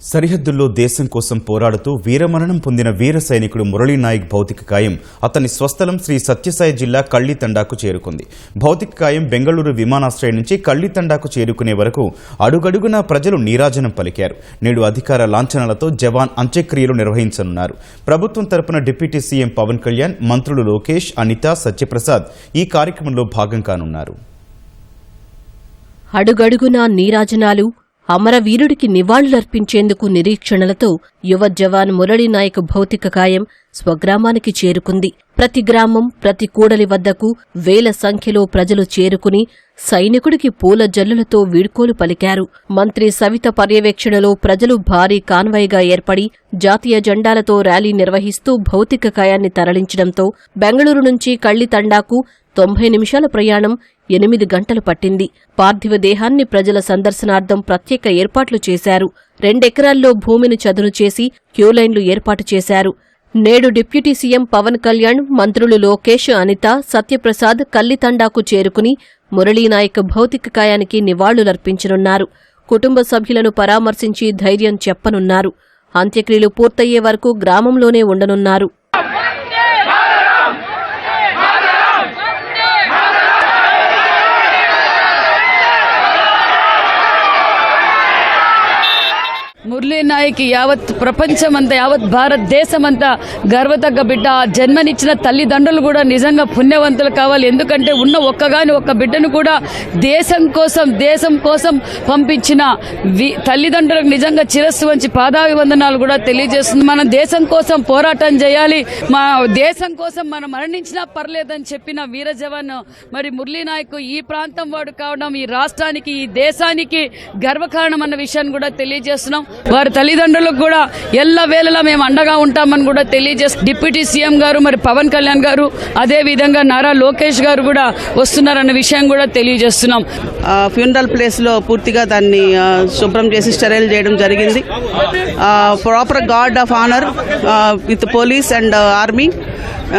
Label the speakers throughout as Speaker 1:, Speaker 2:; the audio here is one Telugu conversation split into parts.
Speaker 1: సరిహద్దుల్లో దేశం కోసం పోరాడుతూ వీరమరణం పొందిన వీర సైనికుడు మురళీనాయక్ భౌతిక కాయం అతని స్వస్థలం శ్రీ సత్యసాయి జిల్లా కళ్ళితండాకు చేరుకుంది. భౌతిక కాయం బెంగళూరు విమానాశ్రయం నుంచి కళ్ళితండాకు చేరుకునే వరకు అడుగడుగునా ప్రజలు నీరాజనం పలికారు. నేడు అధికార లాంఛనాలతో జవాన్ అంత్యక్రియలు నిర్వహించనున్నారు. ప్రభుత్వం తరపున డిప్యూటీ సీఎం పవన్ కళ్యాణ్ మంత్రులు లోకేష్ అనిత సత్యప్రసాద్ ఈ కార్యక్రమంలో భాగం కానున్నారు.
Speaker 2: అడుగడుగునా నీరాజనాలు అమరవీరుడికి నివాళులర్పించేందుకు నిరీక్షణలతో యువ జవాన్ మురళీనాయక్ భౌతిక కాయం స్వగ్రామానికి చేరుకుంది. ప్రతి గ్రామం ప్రతి కూడలి వద్దకు వేల సంఖ్యలో ప్రజలు చేరుకుని సైనికుడికి పూల జల్లులతో వీడ్కోలు పలికారు. మంత్రి సవిత పర్యవేక్షణలో ప్రజలు భారీ కాన్వాయ్గా ఏర్పడి జాతీయ జెండాలతో ర్యాలీ నిర్వహిస్తూ భౌతిక కాయాన్ని తరలించడంతో బెంగళూరు నుంచి కళ్ళితండాకు తొంభై నిమిషాల ప్రయాణం ఎనిమిది గంటలు పట్టింది. పార్థివ దేహాన్ని ప్రజల సందర్శనార్థం ప్రత్యేక ఏర్పాట్లు చేశారు. రెండెకరాల్లో భూమిని చదును చేసి క్యూలైన్లు ఏర్పాటు చేశారు. నేడు డిప్యూటీ సీఎం పవన్ కళ్యాణ్ మంత్రులు లోకేష్ అనిత సత్యప్రసాద్ కల్లితండాకు చేరుకుని మురళీనాయక్ భౌతిక కాయానికి నివాళులర్పించనున్నారు. కుటుంబ సభ్యులను పరామర్శించి ధైర్యం చెప్పనున్నారు. అంత్యక్రియలు పూర్తయ్యే వరకు గ్రామంలోనే ఉండనున్నారు.
Speaker 3: మురళీ నాయక్ యావత్ ప్రపంచమంతా యావత్ భారతదేశం అంతా గర్వతగ్గ బిడ్డ. ఆ జన్మనిచ్చిన తల్లిదండ్రులు కూడా నిజంగా పుణ్యవంతులు కావాలి. ఎందుకంటే ఉన్న ఒక్కగాని ఒక్క బిడ్డను కూడా దేశం కోసం దేశం కోసం పంపించిన తల్లిదండ్రులకు నిజంగా చిరస్సు వంచి పాదాభివందనాలు కూడా తెలియజేస్తుంది. మన దేశం కోసం పోరాటం చేయాలి. మా దేశం కోసం మనం మరణించినా పర్లేదని చెప్పిన వీర జవాన్ మరి మురళీనాయక్ ఈ ప్రాంతం వాడు కావడం ఈ రాష్ట్రానికి ఈ దేశానికి గర్వకారణం అన్న విషయాన్ని కూడా తెలియజేస్తున్నాం. వారు తల్లిదండ్రులకు కూడా ఎల్ల వేళలా మేము అండగా ఉంటామని కూడా తెలియజేస్తాం డిప్యూటీ సీఎం గారు మరి పవన్ కళ్యాణ్ గారు అదే విధంగా నారా లోకేష్ గారు కూడా వస్తున్నారన్న విషయం కూడా తెలియజేస్తున్నాం.
Speaker 4: ఫ్యూనరల్ ప్లేస్లో పూర్తిగా దాన్ని శుభ్రం చేసి స్టెరైల్ చేయడం జరిగింది. Proper guard of honour with police and army.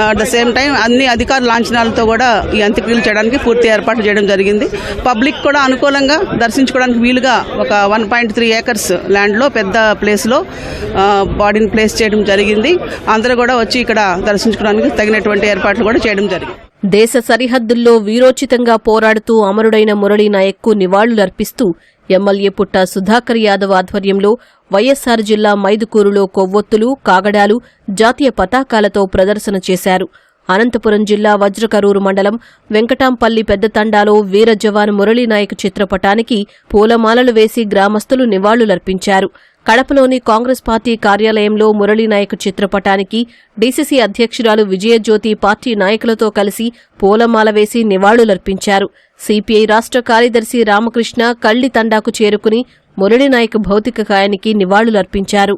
Speaker 4: At the same time అన్ని అధికార లాంఛనాలతో కూడా ఈ అంత్యక్రియలు చేయడానికి పూర్తి ఏర్పాటు చేయడం జరిగింది. పబ్లిక్ కూడా అనుకూలంగా దర్శించుకోవడానికి వీలుగా ఒక వన్ పాయింట్ త్రీ ఏకర్స్ ల్యాండ్లో పెద్ద ప్లేస్లో బాడీని ప్లేస్ చేయడం జరిగింది. అందరూ కూడా వచ్చి ఇక్కడ దర్శించుకోవడానికి తగినటువంటి ఏర్పాట్లు కూడా చేయడం జరిగింది.
Speaker 2: దేశ సరిహద్దుల్లో వీరోచితంగా పోరాడుతూ అమరుడైన మురళీనాయక్కు నివాళులర్పిస్తూ ఎమ్మెల్యే పుట్ట సుధాకర్ యాదవ్ ఆధ్వర్యంలో వైఎస్సార్ జిల్లా మైదుకూరులో కొవ్వొత్తులు కాగడాలు జాతీయ పతాకాలతో ప్రదర్శన చేశారు. అనంతపురం జిల్లా వజ్రకరూరు మండలం వెంకటాంపల్లి పెద్దతండాలో వీర జవాన్ మురళీనాయక్ చిత్రపటానికి పూలమాలలు వేసి గ్రామస్తులు నివాళులర్పించారు. కడపలోని కాంగ్రెస్ పార్టీ కార్యాలయంలో మురళీనాయక్ చిత్రపటానికి డీసీసీ అధ్యక్షురాలు విజయజ్యోతి పార్టీ నాయకులతో కలిసి పూలమాల వేసి నివాళులర్పించారు. సిపిఐ రాష్ట్ర కార్యదర్శి రామకృష్ణ కళ్ళి తండాకు చేరుకుని మురళీనాయక్ భౌతిక కాయానికి నివాళులర్పించారు.